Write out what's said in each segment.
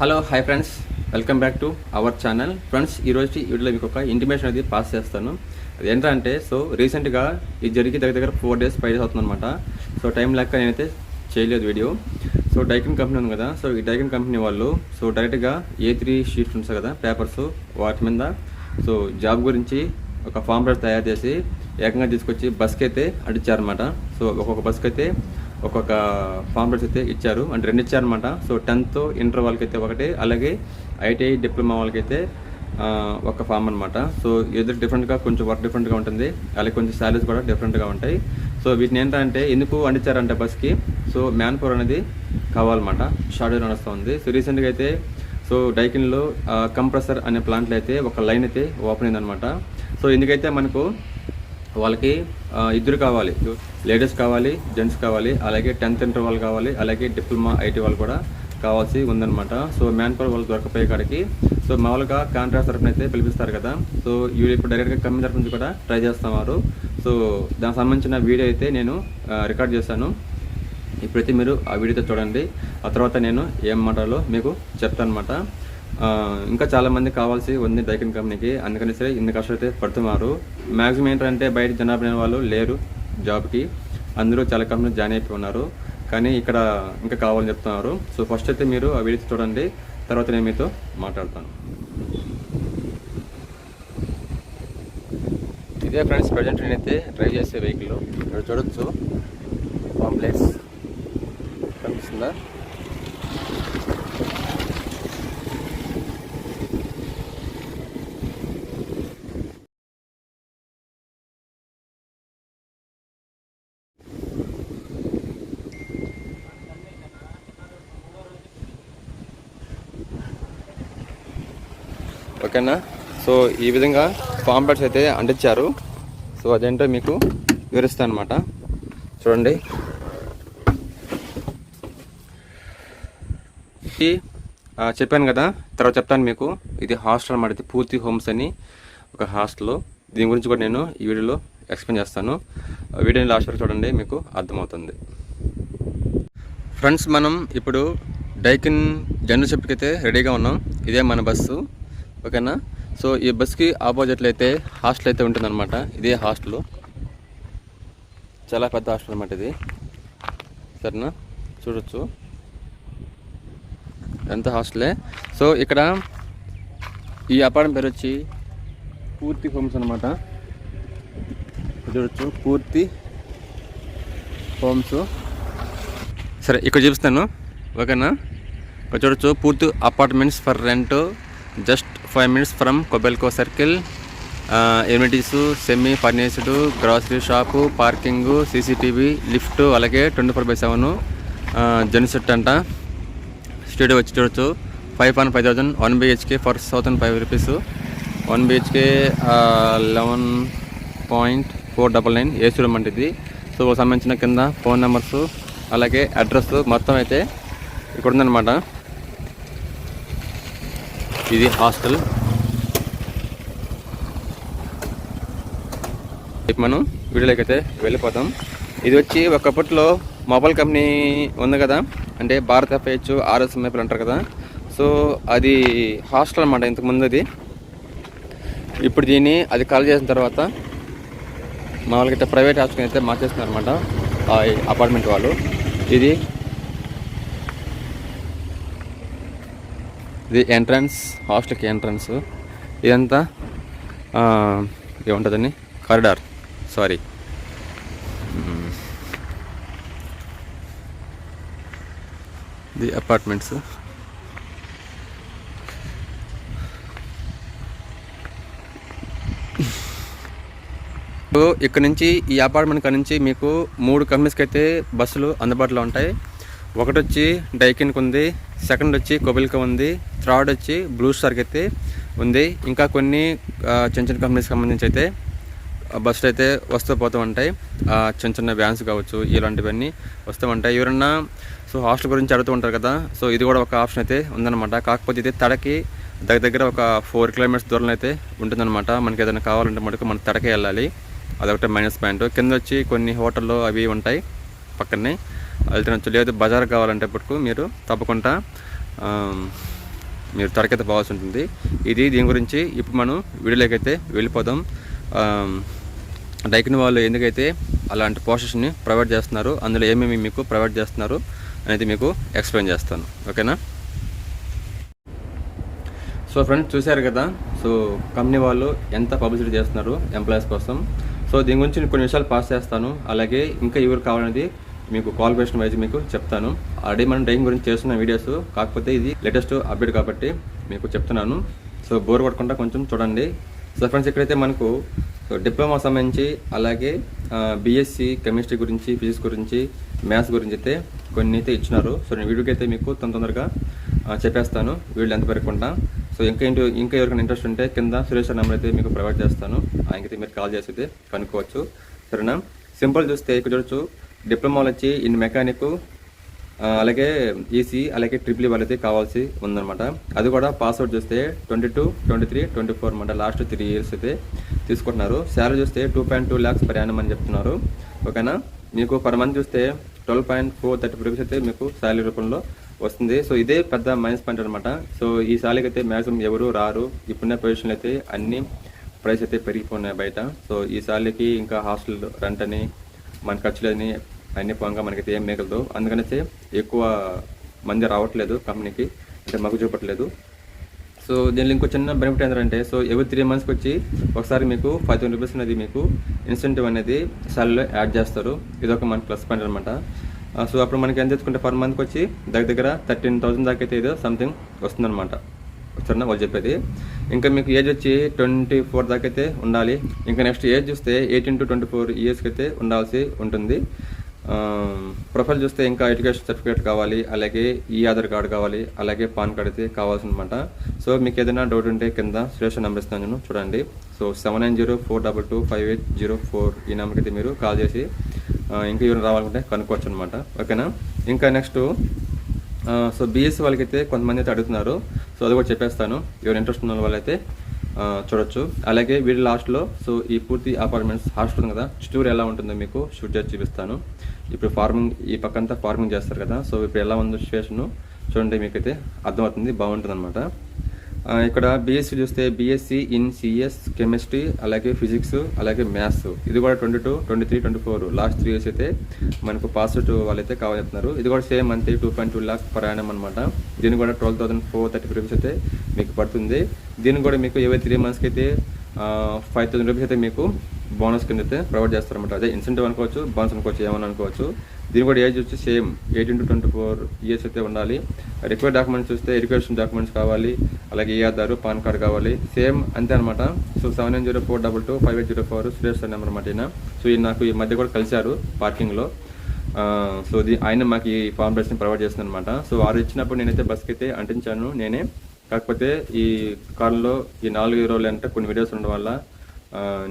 Hello hi friends. Welcome back to our channel. Friends ఈరోజు వీడియోలో మీకు ఒక ఇంటిమేషన్ అనేది పాస్ చేస్తాను. అది ఏంటంటే సో రీసెంట్గా ఇది జరిగి దగ్గర దగ్గర ఫోర్ డేస్ ఫైవ్ డేస్ అవుతుందన్నమాట. సో టైం లేక నేనైతే చేయలేదు వీడియో. సో డైకిన్ కంపెనీ ఉంది కదా. సో ఈ డైకిన్ కంపెనీ వాళ్ళు సో డైరెక్ట్గా ఏ త్రీ షీట్స్ ఉంటాయి కదా పేపర్స్ వాటి మీద సో జాబ్ గురించి ఒక ఫామ్ పేపర్ తయారు చేసి ఏకంగా తీసుకొచ్చి బస్కి అయితే అడిచారనమాట సో ఒక్కొక్క బస్కి అయితే ఒక్కొక్క ఫామ్ అయితే ఇచ్చారు. అంటే రెండు ఇచ్చారనమాట సో టెన్త్ ఇంటర్ వాళ్ళకైతే ఒకటి అలాగే ఐటీఐ డిప్లొమా వాళ్ళకైతే ఒక ఫామ్ అనమాట సో ఎదురు డిఫరెంట్గా కొంచెం వర్క్ డిఫరెంట్గా ఉంటుంది. అలాగే కొంచెం శాలరీస్ కూడా డిఫరెంట్గా ఉంటాయి. సో వీటిని ఏంటంటే ఎందుకు అందించారంటే బస్కి? సో మ్యాన్ పవర్ అనేది కావాలన్నమాట. షార్టేజ్ నడుస్తుంది సో రీసెంట్గా అయితే సో డైకిన్లో కంప్రెసర్ అనే ప్లాంట్లో అయితే ఒక లైన్ అయితే ఓపెన్ అయిందనమాట సో ఎందుకైతే మనకు వాళ్ళకి ఇద్దరు కావాలి. లేడీస్ కావాలి జెంట్స్ కావాలి అలాగే టెన్త్ ఇంటర్ వాళ్ళు కావాలి అలాగే డిప్లొమా ఐటీ వాళ్ళు కూడా కావాల్సి ఉందన్నమాట. సో మ్యాన్ పవర్ వాళ్ళు దొరకపోయే కాడికి సో మామూలుగా కాంట్రాక్ట్ తరఫున అయితే పిలిపిస్తారు కదా. సో వీళ్ళు ఇప్పుడు డైరెక్ట్గా కంపెనీ తరఫు నుంచి కూడా ట్రై చేస్తున్నారు. సో దానికి సంబంధించిన వీడియో అయితే నేను రికార్డ్ చేశాను. ఇప్పుడైతే మీరు ఆ వీడియోతో చూడండి. ఆ తర్వాత నేను ఏం మాటలో మీకు చెప్తాను అనమాట ఇంకా చాలామంది కావాల్సి ఉంది డైకిన్ కంపెనీకి. అందుకని సరే ఇన్ని కష్టాలు అయితే పడుతున్నారు. మ్యాక్సిమం ఏంటంటే బయట జనాభా వాళ్ళు లేరు జాబ్కి. అందరూ చాలా కంపెనీ జాయిన్ అయిపోయి ఉన్నారు. కానీ ఇక్కడ ఇంకా కావాలని చెప్తున్నారు. సో ఫస్ట్ అయితే మీరు ఆ వీడియో చూడండి. తర్వాత నేను మీతో మాట్లాడతాను. ఇదే ఫ్రెండ్స్ ప్రజెంట్ నేనైతే డ్రైవ్ చేసే వెహికల్ ఇక్కడ చూడొచ్చు. కాంప్లెక్స్. కనిపిస్తుందా? ఓకేనా సో ఈ విధంగా పాంప్లెట్స్ అయితే అంటించారు. సో అదేంటో మీకు వివరిస్తాను అనమాట చూడండి చెప్పాను కదా. తర్వాత చెప్తాను మీకు. ఇది హాస్టల్ అనమాట ఇది పూర్తి హోమ్స్ అని ఒక హాస్టల్. దీని గురించి కూడా నేను ఈ వీడియోలో ఎక్స్ప్లెయిన్ చేస్తాను. వీడియోని లాస్ట్ వరకు చూడండి మీకు అర్థమవుతుంది. ఫ్రెండ్స్ మనం ఇప్పుడు డైకిన్ జనరల్ షిఫ్ట్కి అయితే రెడీగా ఉన్నాం. ఇదే మన బస్సు. ఓకేనా? సో ఈ బస్కి ఆపోజిట్లో అయితే హాస్టల్ అయితే ఉంటుందన్నమాట. ఇదే హాస్టల్. చాలా పెద్ద హాస్టల్ అనమాట ఇది. సరేనా? చూడొచ్చు. ఎంత హాస్టలే? సో ఇక్కడ ఈ అపార్ట్మెంట్ పేరు వచ్చి పూర్తి హోమ్స్ అనమాట చూడొచ్చు. పూర్తి హోమ్స్. సరే ఇక్కడ చూపిస్తాను. ఓకేనా? ఇక్కడ చూడొచ్చు. పూర్తి apartments for rent just five minutes from Kobelco circle. Amenities semi furnished grocery shop parking CCTV lift అలాగే twenty four by seven genset అంట. స్టూడియో వచ్చి చూడొచ్చు. Five point five thousand one BHK four thousand five rupees. One BHK eleven point four double nine AC room అంటే ఇది. So సంబంధించిన కింద phone numbers అలాగే address మొత్తం అయితే ఇక్కడ ఉందన్నమాట ఇది హాస్టల్. ఇప్పుడు మనం వీడియోలోకైతే అయితే వెళ్ళిపోతాం. ఇది వచ్చి ఒకప్పట్లో మొబైల్ కంపెనీ ఉంది కదా అంటే భారత్ ఎఫ్ఐహెచ్ ఆర్ఎస్ ఎంఎఫ్లు అంటారు కదా. సో అది హాస్టల్ అనమాట ఇంతకుముందు అది. ఇప్పుడు దీన్ని అది కాల్ చేసిన తర్వాత మామూలుగా అయితే ప్రైవేట్ హాస్టల్ అయితే మార్చేస్తున్నారు అనమాట అపార్ట్మెంట్ వాళ్ళు. ఇది ఇది ఎంట్రన్స్ హాస్టల్కి ఎంట్రన్స్. ఇదంతా ఆ, ఏముంటుందని కారిడార్. సారీ. ఇది అపార్ట్మెంట్స్. సో ఇక్కడ నుంచి ఈ అపార్ట్మెంట్ కాడ నుంచి మీకు మూడు కంపెనీస్కి అయితే బస్సులు అందుబాటులో ఉంటాయి. ఒకటి వచ్చి డైకిన్కి ఉంది సెకండ్ వచ్చి కొబిల్కా ఉంది థర్డ్ వచ్చి బ్లూ స్టార్కి అయితే ఉంది. ఇంకా కొన్ని చిన్న చిన్న కంపెనీస్కి సంబంధించి అయితే బస్సులు అయితే వస్తూ పోతూ ఉంటాయి చిన్న చిన్న వ్యాన్స్ కావచ్చు ఇలాంటివన్నీ వస్తూ ఉంటాయి ఎవరన్నా సో హాస్టల్ గురించి అడుగుతూ ఉంటారు కదా సో ఇది కూడా ఒక ఆప్షన్ అయితే ఉందన్నమాట. కాకపోతే ఇది తడకి దగ్గర దగ్గర ఒక ఫోర్ కిలోమీటర్స్ దూరంలో అయితే ఉంటుందన్నమాట. మనకి ఏదైనా కావాలంటే మటుకు మనం తడకే వెళ్ళాలి. అదొకటి మైనస్ పాయింట్. కింద వచ్చి కొన్ని హోటల్లో అవి ఉంటాయి పక్కనే. అది తినొచ్చు లేదు. బజార్ కావాలంటే ఇప్పటికు మీరు తప్పకుండా మీరు తరకెత్త పోవాల్సి ఉంటుంది. ఇది దీని గురించి ఇప్పుడు మనం వీడియోలోకైతే వెళ్ళిపోదాం. డైకిన్ వాళ్ళు ఎందుకైతే అలాంటి పోస్టర్స్ని ప్రొవైడ్ చేస్తున్నారు అందులో ఏమేమి మీకు ప్రొవైడ్ చేస్తున్నారు అనేది మీకు ఎక్స్ప్లెయిన్ చేస్తాను. ఓకేనా? సో ఫ్రెండ్స్ చూశారు కదా? సో కంపెనీ వాళ్ళు ఎంత పబ్లిసిటీ చేస్తున్నారు ఎంప్లాయీస్ కోసం. సో దీని గురించి కొన్ని విషయాలు పాస్ చేస్తాను. అలాగే ఇంకా ఎవరు కావాలనేది మీకు క్వాలిఫికేషన్ వైజ్ మీకు చెప్తాను. ఆల్రెడీ మనం డ్రైవింగ్ గురించి చేస్తున్న వీడియోస్ కాకపోతే ఇది లేటెస్ట్ అప్డేట్ కాబట్టి మీకు చెప్తున్నాను. సో బోర్ కొట్టకుండా కొంచెం చూడండి. సో ఫ్రెండ్స్ ఇక్కడైతే మనకు డిప్లొమా సంబంధించి అలాగే బీఎస్సీ కెమిస్ట్రీ గురించి ఫిజిక్స్ గురించి మ్యాథ్స్ గురించి అయితే కొన్ని అయితే ఇచ్చినారు. సో నేను వీడియోకి అయితే మీకు తొందర తొందరగా చెప్పేస్తాను. వీళ్ళు ఎంత పెరగకుండా సో ఇంకా ఏంటి ఇంకా ఎవరికైనా ఇంట్రెస్ట్ ఉంటే కింద సురేష్ నెంబర్ అయితే మీకు ప్రొవైడ్ చేస్తాను. ఆయనకైతే మీరు కాల్ చేసి అయితే కనుక్కోవచ్చు. సరేనా? సింపుల్ చూస్తే ఇక్కడ చూడొచ్చు. డిప్లొమాలు వచ్చి ఇన్ మెకానిక్ అలాగే ఈసీ అలాగే ట్రిపుల్ e వాళ్ళైతే కావాల్సి ఉందన్నమాట. అది కూడా పాస్అవుట్ చూస్తే twenty two twenty three twenty four అనమాట లాస్ట్ త్రీ ఇయర్స్ అయితే తీసుకుంటున్నారు. శాలరీ చూస్తే two point two lakhs per annum అని చెప్తున్నారు. ఓకేనా? మీకు పర్ మంత్ చూస్తే twelve point four thirty rupees అయితే మీకు శాలరీ రూపంలో వస్తుంది. సో ఇదే పెద్ద మైనస్ పాయింట్ అనమాట సో ఈ శాలరీకి అయితే మ్యాక్సిమం ఎవరు రారు ఇప్పుడున్న పొజిషన్లు అయితే అన్ని ప్రైస్ అయితే పెరిగిపోయినాయి బయట. సో ఈ శాలరీకి ఇంకా హాస్టల్ రెంట్ అని మన ఖర్చులని అన్ని పోగా మనకైతే ఏం మిగలదు అందుకనేసి ఎక్కువ మంది రావట్లేదు కంపెనీకి. అంటే మగ్గు చూపట్లేదు. సో దీనిలో ఇంకో చిన్న బెనిఫిట్ ఏంటంటే సో ఎవరి త్రీ మంత్స్కి వచ్చి ఒకసారి మీకు ఫైవ్ థౌసండ్ రూపీస్ అనేది మీకు ఇన్సెంటివ్ అనేది సాలరీలో యాడ్ చేస్తారు. ఇదొక మన ప్లస్ పాయింట్ అనమాట సో అప్పుడు మనకి ఎంత తెచ్చుకుంటే పర్ మంత్కి వచ్చి దగ్గర దగ్గర థర్టీన్ థౌసండ్ దాకా అయితే ఏదో సంథింగ్ వస్తుందన్నమాట. సరేనా? వాళ్ళు చెప్పేది. ఇంకా మీకు ఏజ్ వచ్చి ట్వంటీ ఫోర్ దాకా అయితే ఉండాలి. ఇంకా నెక్స్ట్ ఏజ్ చూస్తే ఎయిటీన్ టు ట్వంటీ ఫోర్ ఇయర్స్కి అయితే ఉండాల్సి ఉంటుంది. ప్రొఫైల్ చూస్తే ఇంకా ఎడ్యుకేషన్ సర్టిఫికేట్ కావాలి అలాగే ఈ ఆధార్ కార్డు కావాలి అలాగే పాన్ కార్డ్ అయితే కావాల్సిందనమాట సో మీకు ఏదైనా డౌట్ ఉంటే కింద సురేష్ నెంబర్ ఇస్తాను నేను చూడండి. So seven nine zero four double two five eight zero four ఈ నెంబర్కి అయితే మీరు కాల్ చేసి ఇంకా ఎవరైనా రావాలనుకుంటే కనుక్కోవచ్చు అనమాట ఓకేనా? ఇంకా నెక్స్ట్ సో బీఎస్సీ వాళ్ళకైతే కొంతమంది అయితే అడుగుతున్నారు. సో అది కూడా చెప్పేస్తాను. ఎవరు ఇంట్రెస్ట్ ఉన్న వాళ్ళైతే చూడొచ్చు. అలాగే వీడి లాస్ట్లో సో ఈ పూర్తి అపార్ట్మెంట్స్ హాస్టల్ ఉంది కదా చిత్తూరు ఎలా ఉంటుందో మీకు షూట్ చేసి చూపిస్తాను. ఇప్పుడు ఫార్మింగ్ ఈ పక్కంతా ఫార్మింగ్ చేస్తారు కదా. సో ఇప్పుడు ఎలా ఉందో సిచ్యువేషన్ చూడండి మీకైతే అర్థమవుతుంది బాగుంటుంది అనమాట ఇక్కడ బీఎస్సీ చూస్తే బీఎస్సీ ఇన్ సిఎస్ కెమిస్ట్రీ అలాగే ఫిజిక్స్ అలాగే మ్యాథ్స్ ఇది కూడా twenty two twenty three twenty four last three years అయితే మనకు పాస్ అవుట్ వాళ్ళైతే కావాలంటున్నారు ఇది కూడా సేమ్ అంతే two point two lakhs per annum అనమాట దీని కూడా twelve thousand four thirty rupees అయితే మీకు పడుతుంది. దీని కూడా మీకు ఏవై త్రీ మంత్స్కి అయితే ఫైవ్ థౌసండ్ రూపీస్ అయితే మీకు బోనస్ కింద అయితే ప్రొవైడ్ చేస్తారన్నమాట. అదే ఇన్సెంటివ్ అనుకోవచ్చు బోనస్ అనుకోవచ్చు ఏమని అనుకోవచ్చు. దీని కూడా ఏజ్ వచ్చి same eighteen to twenty four years అయితే ఉండాలి. రిక్వైర్డ్ డాక్యుమెంట్స్ చూస్తే ఎడ్యుకేషన్ డాక్యుమెంట్స్ కావాలి అలాగే ఏ ఆధార్ పాన్ కార్డ్ కావాలి. సేమ్ అంతే అనమాట so seven nine zero four double two five eight zero four Suresh sir number అనమాట ఈయన. సో ఈ నాకు ఈ మధ్య కూడా కలిశారు పార్కింగ్లో. సో ఇది ఆయన మాకు ఈ ఫామ్ని ప్రొవైడ్ చేస్తుంది అనమాట సో వారు ఇచ్చినప్పుడు నేనైతే బస్కి అయితే అంటించాను నేనే. కాకపోతే ఈ కారులో ఈ నాలుగు రోజులు అంటే కొన్ని వీడియోస్ ఉండడం వల్ల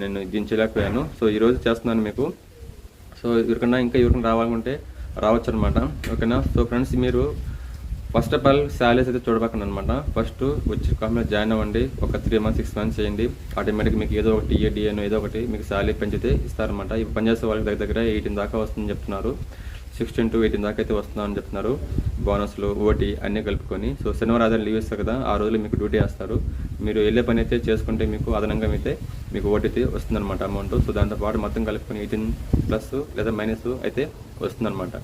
నేను దించలేకపోయాను. సో ఈ రోజు చేస్తున్నాను మీకు. సో ఎవరికన్నా ఇంకా ఎవరికైనా రావాలనుకుంటే రావచ్చు అనమాట ఓకేనా? సో ఫ్రెండ్స్ మీరు ఫస్ట్ ఆఫ్ ఆల్ శాలరీస్ అయితే చూడబోకండి అనమాట ఫస్ట్ వచ్చి కంపెనీలో జాయిన్ అవ్వండి. ఒక త్రీ మంత్స్ సిక్స్ మంత్స్ చేయండి. ఆటోమేటిక్ మీకు ఏదో ఒకటి డిఏను ఏదో ఒకటి మీకు శాలరీ పెంచితే ఇస్తారనమాట ఇప్పుడు పనిచేసే వాళ్ళకి దగ్గర దగ్గర ఎయిటీన్ దాకా వస్తుందని చెప్తున్నారు. సిక్స్టీన్ టు ఎయిటీన్ దాకా అయితే వస్తుందని చెప్తున్నారు. బోనస్లు ఓటీ అన్నీ కలుపుకొని. సో శనివారం ఆధారం లీవ్ ఇస్తారు కదా ఆ రోజులు మీకు డ్యూటీ వేస్తారు. మీరు వెళ్ళే పని అయితే చేసుకుంటే మీకు అదనంగా అయితే మీకు ఓటీ వస్తుందన్నమాట అమౌంట్ సో దాంతో పాటు మొత్తం కలుపుకొని ఎయిటీన్ ప్లస్ లేదా మైనస్ అయితే వస్తుందన్నమాట.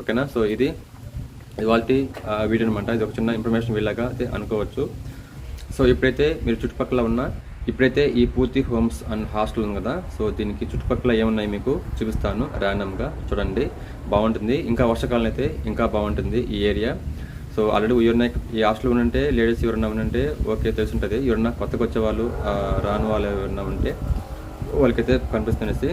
ఓకేనా సో ఇది ఇవాళ వీడియో అనమాట ఇది ఒక చిన్న ఇన్ఫర్మేషన్ వీళ్ళగా అయితే అనుకోవచ్చు. సో ఇప్పుడైతే మీరు చుట్టుపక్కల ఉన్న ఇప్పుడైతే ఈ పూర్తి హోమ్స్ అండ్ హాస్టల్ ఉంది కదా? సో దీనికి చుట్టుపక్కల ఏమున్నాయి మీకు? చూపిస్తాను ర్యాండమ్గా చూడండి. బాగుంటుంది. ఇంకా వర్షాకాలం అయితే ఇంకా బాగుంటుంది ఈ ఏరియా సో ఆల్రెడీ ఎవరైనా ఈ హాస్టల్ ఉంటే లేడీస్ ఎవరైనా ఉంటే ఓకే తెలిసి ఉంటుంది ఎవరైనా కొత్తగా వచ్చే వాళ్ళు రాను రాని వాళ్ళు ఎవరైనా ఉంటే వాళ్ళకైతే కనిపిస్తుందనేసి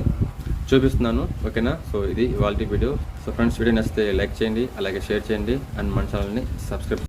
చూపిస్తున్నాను. ఓకేనా? సో ఇది ఇవాళ వీడియో. సో ఫ్రెండ్స్ వీడియో నచ్చితే లైక్ చేయండి అలాగే షేర్ చేయండి అండ్ మన ఛానల్ని సబ్స్క్రైబ్